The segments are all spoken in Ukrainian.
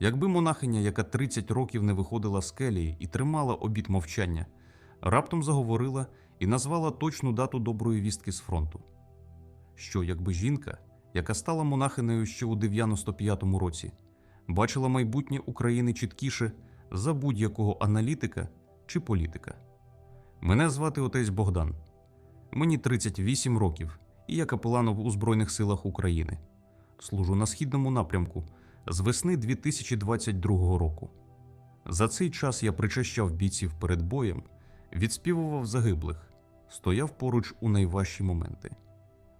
Якби монахиня, яка 30 років не виходила з келії і тримала обід мовчання, раптом заговорила і назвала точну дату доброї вістки з фронту. Що, якби жінка, яка стала монахинею ще у 95-му році, бачила майбутнє України чіткіше за будь-якого аналітика чи політика. Мене звати отець Богдан. Мені 38 років, і я капелан у Збройних силах України. Служу на східному напрямку з весни 2022 року. За цей час я причащав бійців перед боєм, відспівував загиблих, стояв поруч у найважчі моменти.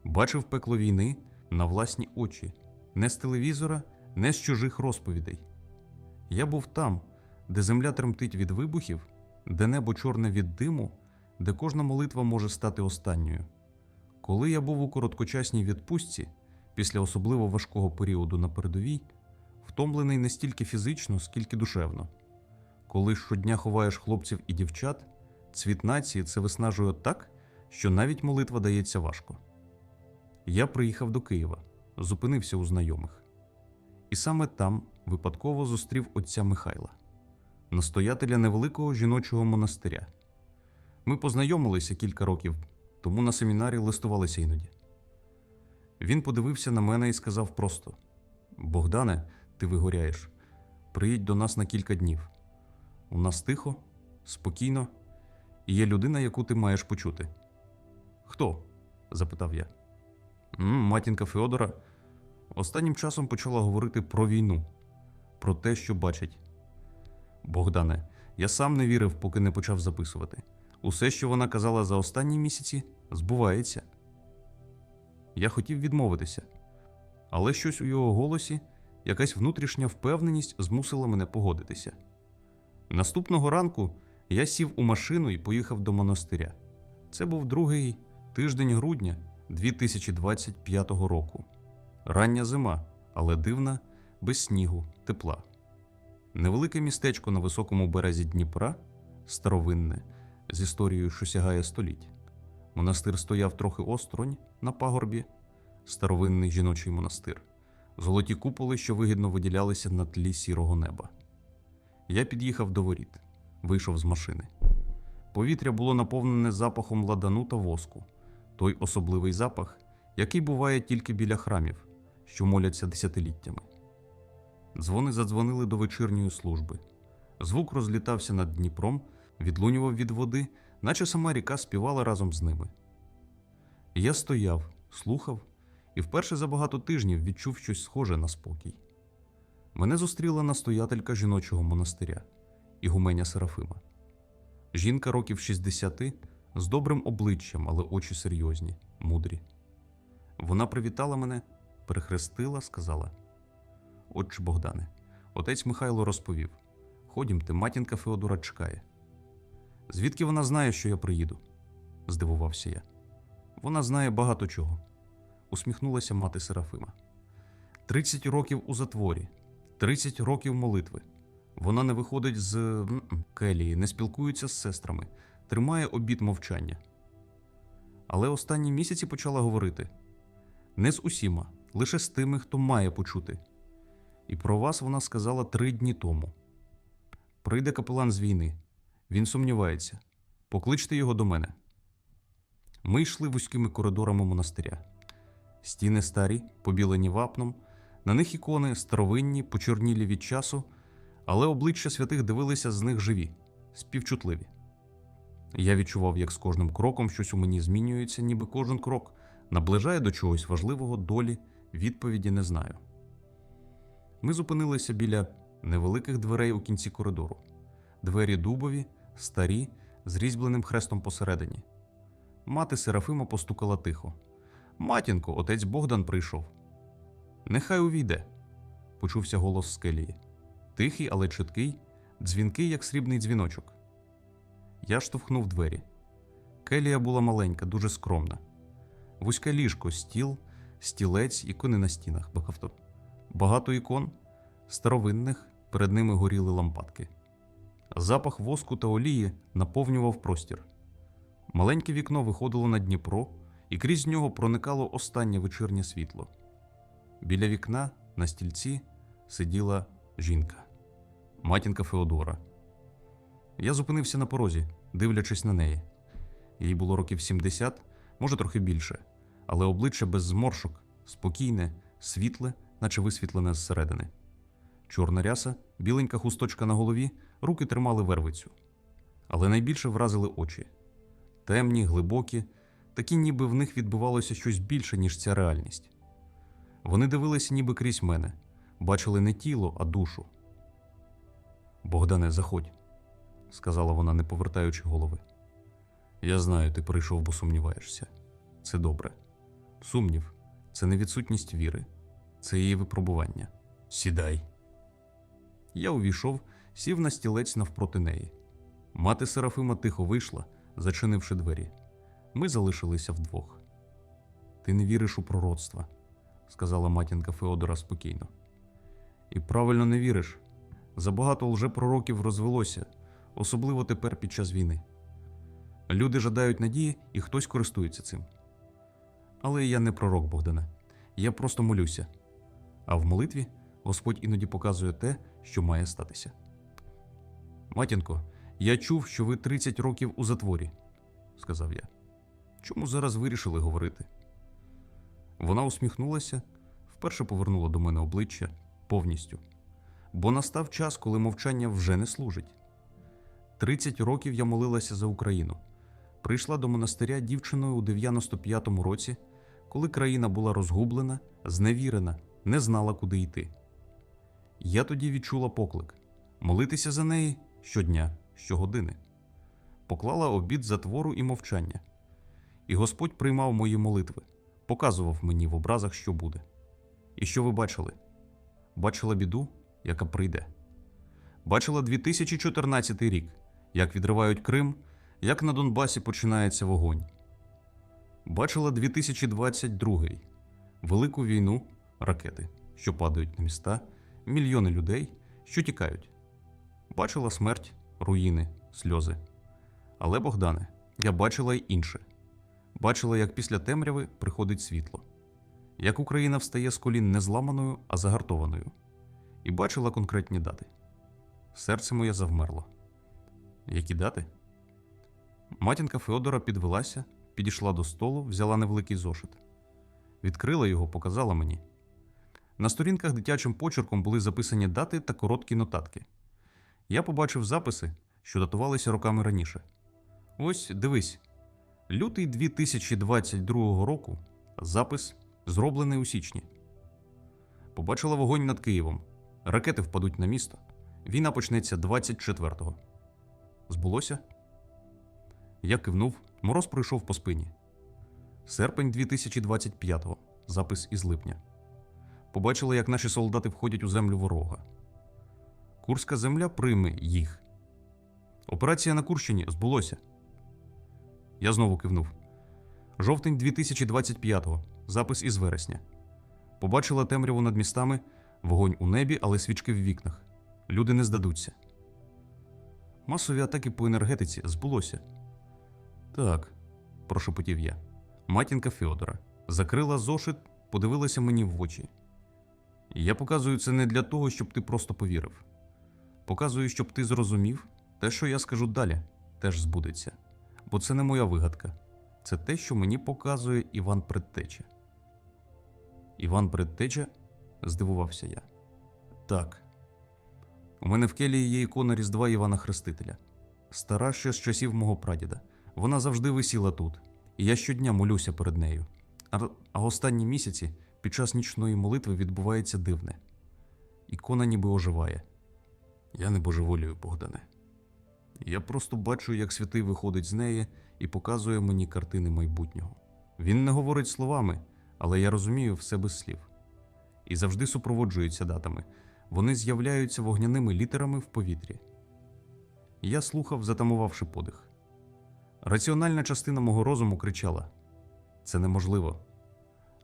Бачив пекло війни на власні очі, не з телевізора, не з чужих розповідей. Я був там, де земля тремтить від вибухів, де небо чорне від диму, де кожна молитва може стати останньою. Коли я був у короткочасній відпустці, після особливо важкого періоду на передовій, втомлений не стільки фізично, скільки душевно. Коли щодня ховаєш хлопців і дівчат, цвіт нації це виснажує так, що навіть молитва дається важко. Я приїхав до Києва, зупинився у знайомих. І саме там випадково зустрів отця Михайла, настоятеля невеликого жіночого монастиря. Ми познайомилися кілька років, тому на семінарі листувалися іноді. Він подивився на мене і сказав просто: Богдане, ти вигоряєш, приїдь до нас на кілька днів. У нас тихо, спокійно, і є людина, яку ти маєш почути. Хто? запитав я. Матінка Феодора останнім часом почала говорити про війну, про те, що бачить. Богдане, я сам не вірив, поки не почав записувати. Усе, що вона казала за останні місяці, збувається. Я хотів відмовитися, але щось у його голосі, якась внутрішня впевненість змусила мене погодитися. Наступного ранку я сів у машину і поїхав до монастиря. Це був другий тиждень грудня 2025 року. Рання зима, але дивна, без снігу, тепла. Невелике містечко на високому березі Дніпра, старовинне, з історією, що сягає століть. Монастир стояв трохи осторонь на пагорбі, старовинний жіночий монастир, золоті куполи, що вигідно виділялися на тлі сірого неба. Я під'їхав до воріт, вийшов з машини. Повітря було наповнене запахом ладану та воску, той особливий запах, який буває тільки біля храмів, що моляться десятиліттями. Дзвони задзвонили до вечірньої служби. Звук розлітався над Дніпром, відлунював від води, наче сама ріка співала разом з ними. Я стояв, слухав і вперше за багато тижнів відчув щось схоже на спокій. Мене зустріла настоятелька жіночого монастиря, ігуменя Серафима. Жінка років 60 з добрим обличчям, але очі серйозні, мудрі. Вона привітала мене, перехрестила, сказала: Отче Богдане, отець Михайло розповів: Ходімте, матінка Феодора чекає. Звідки вона знає, що я приїду? здивувався я. Вона знає багато чого, усміхнулася мати Серафима. Тридцять років у затворі, тридцять років молитви. Вона не виходить з келії, не спілкується з сестрами, тримає обід мовчання. Але останні місяці почала говорити не з усіма, лише з тими, хто має почути. І про вас вона сказала три дні тому. Прийде капелан з війни. Він сумнівається. Покличте його до мене. Ми йшли вузькими коридорами монастиря. Стіни старі, побілені вапном, на них ікони старовинні, почорнілі від часу, але обличчя святих дивилися з них живі, співчутливі. Я відчував, як з кожним кроком щось у мені змінюється, ніби кожен крок наближає до чогось важливого долі, відповіді не знаю. Ми зупинилися біля невеликих дверей у кінці коридору. Двері дубові, старі, з різьбленим хрестом посередині. Мати Серафима постукала тихо. Матінко, отець Богдан прийшов. Нехай увійде, почувся голос з келії. Тихий, але чіткий, дзвінкий, як срібний дзвіночок. Я штовхнув двері. Келія була маленька, дуже скромна. Вузьке ліжко, стіл, стілець, ікони на стінах, багато, багато ікон, старовинних, перед ними горіли лампадки. Запах воску та олії наповнював простір. Маленьке вікно виходило на Дніпро, і крізь нього проникало останнє вечірнє світло. Біля вікна на стільці сиділа Жінка. Матінка Феодора. Я зупинився на порозі, дивлячись на неї. Їй було років 70, може трохи більше, але обличчя без зморшок, спокійне, світле, наче висвітлене зсередини. Чорна ряса, біленька хусточка на голові, руки тримали вервицю. Але найбільше вразили очі темні, глибокі, такі, ніби в них відбувалося щось більше, ніж ця реальність. Вони дивилися ніби крізь мене, бачили не тіло, а душу. Богдане, заходь, сказала вона, не повертаючи голови. Я знаю, ти прийшов, бо сумніваєшся. Це добре. Сумнів це не відсутність віри, це її випробування. Сідай. Я увійшов, сів на стілець навпроти неї. Мати Серафима тихо вийшла, зачинивши двері. Ми залишилися вдвох. Ти не віриш у пророцтва, сказала матінка Феодора спокійно. І правильно не віриш. Забагато лжепророків розвелося, особливо тепер під час війни. Люди жадають надії, і хтось користується цим. Але я не пророк, Богдане. Я просто молюся. А в молитві Господь іноді показує те, що має статися. Матінко, я чув, що ви 30 років у затворі, сказав я. Чому зараз вирішили говорити? Вона усміхнулася, вперше повернула до мене обличчя повністю, бо настав час, коли мовчання вже не служить. 30 років я молилася за Україну. Прийшла до монастиря дівчиною у 95-му році, коли країна була розгублена, зневірена, не знала, куди йти. Я тоді відчула поклик молитися за неї щодня, щогодини. Поклала обід затвору і мовчання. І Господь приймав мої молитви, показував мені в образах, що буде. І що ви бачили? Бачила біду, яка прийде. Бачила 2014 рік, як відривають Крим, як на Донбасі починається вогонь. Бачила 2022 велику війну, ракети, що падають на міста, мільйони людей, що тікають. Бачила смерть, руїни, сльози. Але, Богдане, я бачила й інше. Бачила, як після темряви приходить світло, як Україна встає з колін не зламаною, а загартованою, і бачила конкретні дати. Серце моє завмерло. Які дати? Матінка Феодора підвелася, підійшла до столу, взяла невеликий зошит. Відкрила його, показала мені. На сторінках дитячим почерком були записані дати та короткі нотатки. Я побачив записи, що датувалися роками раніше. Ось дивись. Лютий 2022 року запис зроблений у січні. Побачила вогонь над Києвом. Ракети впадуть на місто. Війна почнеться 24-го. Збулося? Я кивнув, мороз пройшов по спині. Серпень 2025-го. Запис із липня. Побачила, як наші солдати входять у землю ворога. Курська земля прийме їх. Операція на Курщині збулося. Я знову кивнув. Жовтень 2025-го. Запис із вересня. Побачила темряву над містами, вогонь у небі, але свічки в вікнах. Люди не здадуться. Масові атаки по енергетиці збулося. Так, прошепотів я. Матінка Феодора закрила зошит, подивилася мені в очі. Я показую це не для того, щоб ти просто повірив. Показую, щоб ти зрозумів, те, що я скажу далі, теж збудеться. Бо це не моя вигадка. Це те, що мені показує Іван Предтеча. Іван Предтеча? здивувався я. Так. У мене в келії є ікона Різдва Івана Хрестителя. Стара ще з часів мого прадіда. Вона завжди висіла тут, і я щодня молюся перед нею. А, останні місяці під час нічної молитви відбувається дивне. Ікона ніби оживає. Я не божеволюю, Богдане. Я просто бачу, як святий виходить з неї і показує мені картини майбутнього. Він не говорить словами, але я розумію все без слів. І завжди супроводжується датами. Вони з'являються вогняними літерами в повітрі. Я слухав, затамувавши подих. Раціональна частина мого розуму кричала: це неможливо.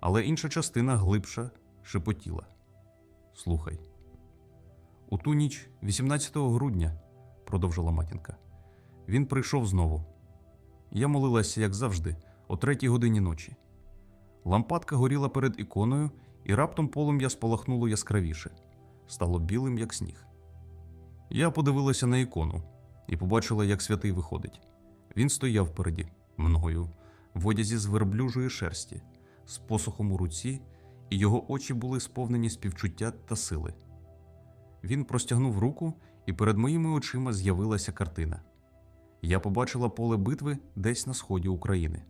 Але інша частина глибша шепотіла: Слухай. У ту ніч, 18 грудня, продовжила матінка, він прийшов знову. Я молилася, як завжди, о третій годині ночі. Лампадка горіла перед іконою, і раптом полум'я спалахнуло яскравіше. стало білим, як сніг. Я подивилася на ікону і побачила, як святий виходить. Він стояв переді мною в одязі з верблюжої шерсті, з посохом у руці, і його очі були сповнені співчуття та сили. Він простягнув руку, і перед моїми очима з'явилася картина. Я побачила поле битви десь на сході України.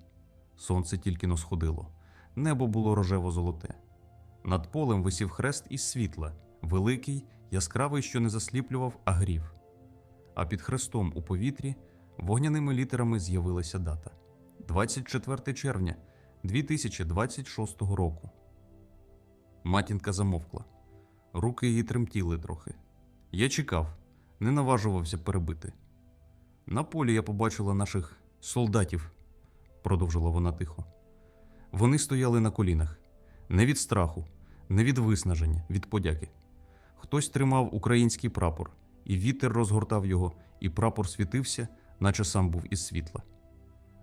Сонце тільки но сходило, небо було рожево-золоте. Над полем висів хрест із світла, великий, яскравий, що не засліплював, а грів. А під хрестом у повітрі вогняними літерами з'явилася дата 24 червня 2026 року. Матінка замовкла. Руки її тремтіли трохи. Я чекав, не наважувався перебити. На полі я побачила наших солдатів, продовжила вона тихо. Вони стояли на колінах, не від страху, не від виснаження, від подяки. Хтось тримав український прапор, і вітер розгортав його, і прапор світився, наче сам був із світла.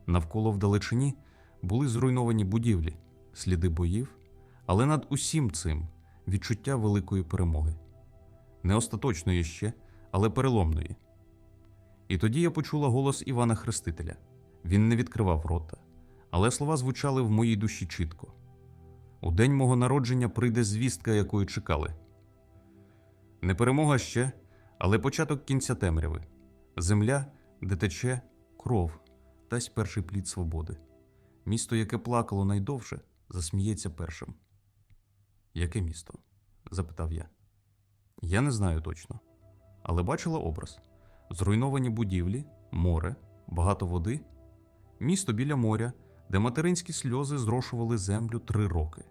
Навколо вдалечині були зруйновані будівлі, сліди боїв, але над усім цим відчуття великої перемоги. Не остаточної ще, але переломної. І тоді я почула голос Івана Хрестителя. Він не відкривав рота, але слова звучали в моїй душі чітко. У день мого народження прийде звістка, якої чекали. Не перемога ще, але початок кінця темряви. Земля, де тече кров, дасть перший плід свободи. Місто, яке плакало найдовше, засміється першим. Яке місто? запитав я. Я не знаю точно, але бачила образ: зруйновані будівлі, море, багато води, місто біля моря, де материнські сльози зрошували землю три роки.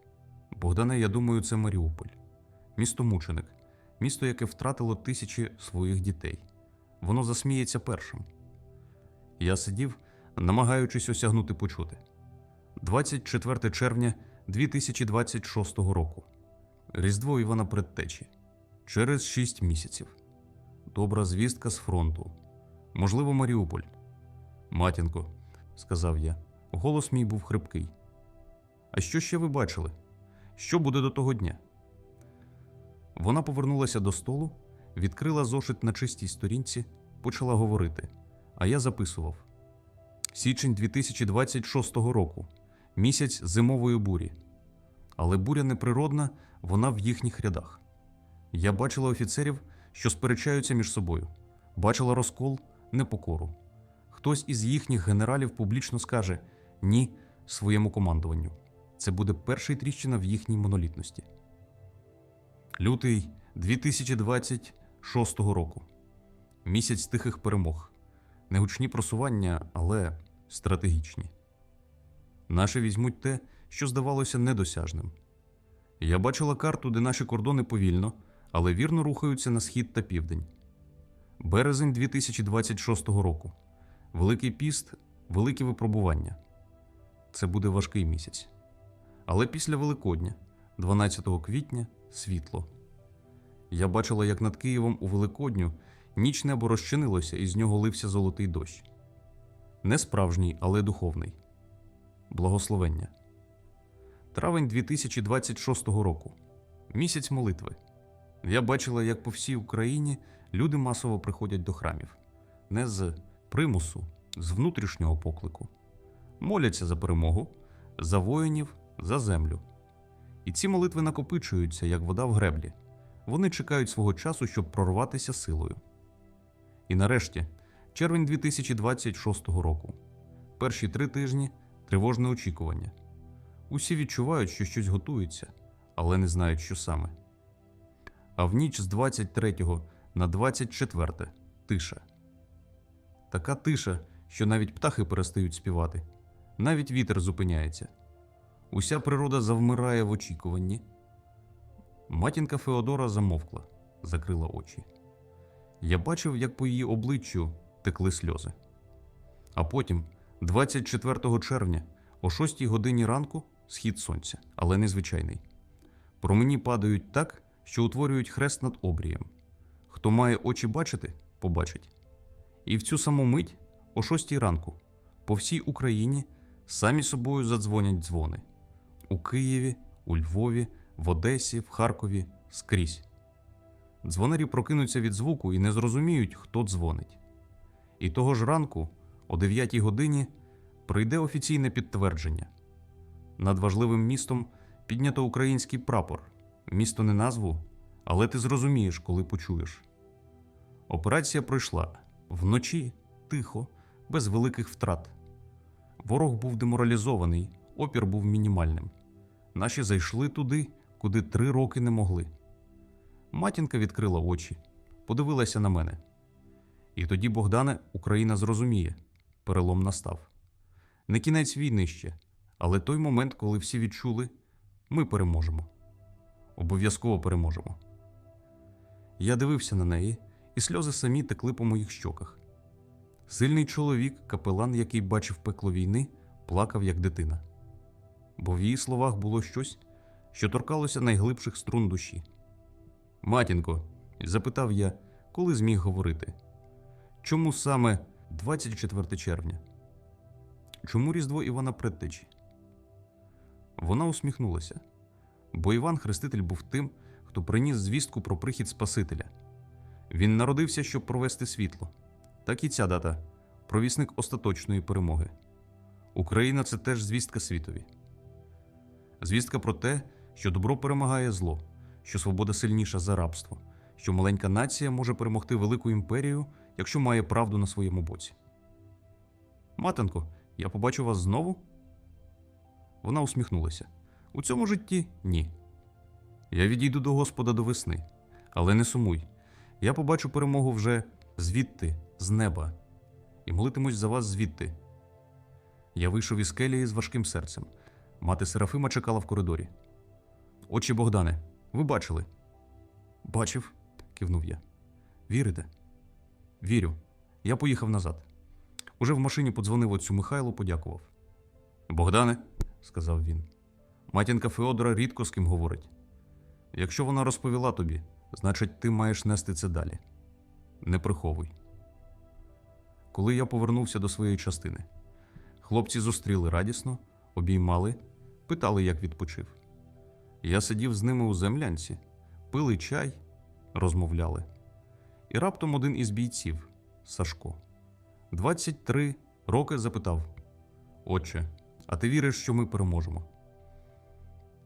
Богдане, я думаю, це Маріуполь, місто мученик, місто, яке втратило тисячі своїх дітей. Воно засміється першим. Я сидів, намагаючись осягнути почути. 24 червня 2026 року. Різдво Івана Предтечі. Через шість місяців. Добра звістка з фронту. Можливо, Маріуполь. Матінко, сказав я. Голос мій був хрипкий. А що ще ви бачили? Що буде до того дня? Вона повернулася до столу, відкрила зошит на чистій сторінці, почала говорити, а я записував. Січень 2026 року. Місяць зимової бурі. Але буря неприродна, вона в їхніх рядах. Я бачила офіцерів, що сперечаються між собою, бачила розкол, непокору. Хтось із їхніх генералів публічно скаже ні своєму командуванню. Це буде перша тріщина в їхній монолітності. Лютий 2026 року. Місяць тихих перемог. Негучні просування, але стратегічні. Наші візьмуть те, що здавалося недосяжним. Я бачила карту, де наші кордони повільно, але вірно рухаються на схід та південь. Березень 2026 року. Великий піст, великі випробування. Це буде важкий місяць. Але після Великодня, 12 квітня, світло. Я бачила, як над Києвом у Великодню ніч небо розчинилося і з нього лився золотий дощ. Не справжній, але духовний. Благословення. Травень 2026 року. Місяць молитви. Я бачила, як по всій Україні люди масово приходять до храмів. Не з примусу, з внутрішнього поклику. Моляться за перемогу, за воїнів, за землю. І ці молитви накопичуються, як вода в греблі. Вони чекають свого часу, щоб прорватися силою. І нарешті, червень 2026 року. Перші три тижні тривожне очікування. Усі відчувають, що щось готується, але не знають, що саме. А в ніч з 23 на 24 тиша. Така тиша, що навіть птахи перестають співати, навіть вітер зупиняється. Уся природа завмирає в очікуванні. Матінка Феодора замовкла, закрила очі. Я бачив, як по її обличчю текли сльози. А потім, 24 червня, о 6 годині ранку, схід сонця, але незвичайний. Промені падають так, що утворюють хрест над обрієм. Хто має очі бачити, побачить. І в цю саму мить, о 6 ранку, по всій Україні самі собою задзвонять дзвони. У Києві, у Львові, в Одесі, в Харкові скрізь. дзвонарі прокинуться від звуку і не зрозуміють, хто дзвонить. І того ж ранку, о 9 годині, прийде офіційне підтвердження. Над важливим містом піднято український прапор. Місто не назву, але ти зрозумієш, коли почуєш. Операція пройшла вночі, тихо, без великих втрат. Ворог був деморалізований, опір був мінімальним. Наші зайшли туди, куди три роки не могли. Матінка відкрила очі, подивилася на мене. І тоді, Богдане, Україна зрозуміє перелом настав. Не кінець війни ще, але той момент, коли всі відчули, ми переможемо. Обов'язково переможемо. Я дивився на неї, і сльози самі текли по моїх щоках. Сильний чоловік, капелан, який бачив пекло війни, плакав як дитина. Бо в її словах було щось, що торкалося найглибших струн душі. Матінко, запитав я, коли зміг говорити. Чому саме 24 червня? Чому Різдво Івана Предтечі? Вона усміхнулася, бо Іван Хреститель був тим, хто приніс звістку про прихід Спасителя. Він народився, щоб провести світло. Так і ця дата провісник остаточної перемоги. Україна це теж звістка світові. Звістка про те, що добро перемагає зло, що свобода сильніша за рабство, що маленька нація може перемогти велику імперію, якщо має правду на своєму боці. Матенко, я побачу вас знову? Вона усміхнулася. У цьому житті ні. Я відійду до Господа до весни, але не сумуй. Я побачу перемогу вже звідти, з неба, і молитимусь за вас звідти. Я вийшов із келії з важким серцем. Мати Серафима чекала в коридорі. Очі Богдане, ви бачили? Бачив, кивнув я. Вірите? Вірю. Я поїхав назад. Уже в машині подзвонив отцю Михайлу, подякував. Богдане, сказав він, матінка Феодора рідко з ким говорить. Якщо вона розповіла тобі, значить, ти маєш нести це далі. Не приховуй. Коли я повернувся до своєї частини, хлопці зустріли радісно, обіймали, питали, як відпочив. Я сидів з ними у землянці, пили чай, розмовляли. І раптом один із бійців, Сашко, 23 роки запитав: Отче, а ти віриш, що ми переможемо?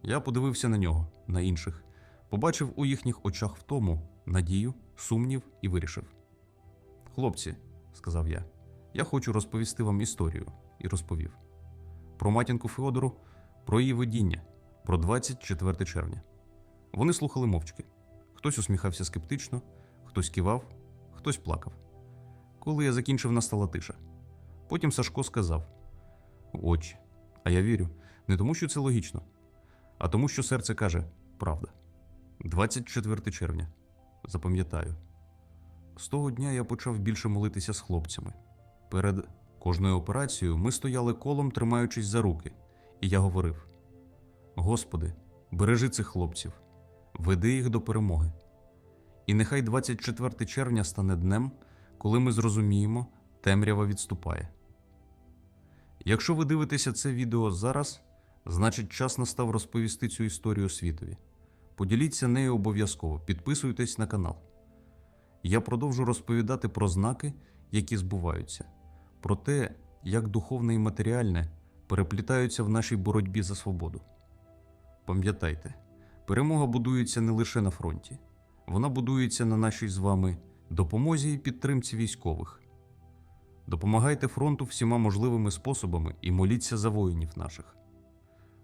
Я подивився на нього, на інших, побачив у їхніх очах втому, надію, сумнів і вирішив. Хлопці, сказав я, я хочу розповісти вам історію і розповів про матінку Феодору, про її видіння, про 24 червня. Вони слухали мовчки. Хтось усміхався скептично, хтось кивав, хтось плакав. Коли я закінчив, настала тиша. Потім Сашко сказав: Отче, а я вірю, не тому, що це логічно, а тому, що серце каже правда. 24 червня. Запам'ятаю. З того дня я почав більше молитися з хлопцями. Перед кожною операцією ми стояли колом, тримаючись за руки, і я говорив: Господи, бережи цих хлопців, веди їх до перемоги. І нехай 24 червня стане днем, коли ми зрозуміємо, темрява відступає. Якщо ви дивитеся це відео зараз, значить час настав розповісти цю історію світові. Поділіться нею обов'язково, підписуйтесь на канал. Я продовжу розповідати про знаки, які збуваються, про те, як духовне і матеріальне переплітаються в нашій боротьбі за свободу. Пам'ятайте, перемога будується не лише на фронті, вона будується на нашій з вами допомозі і підтримці військових. Допомагайте фронту всіма можливими способами і моліться за воїнів наших.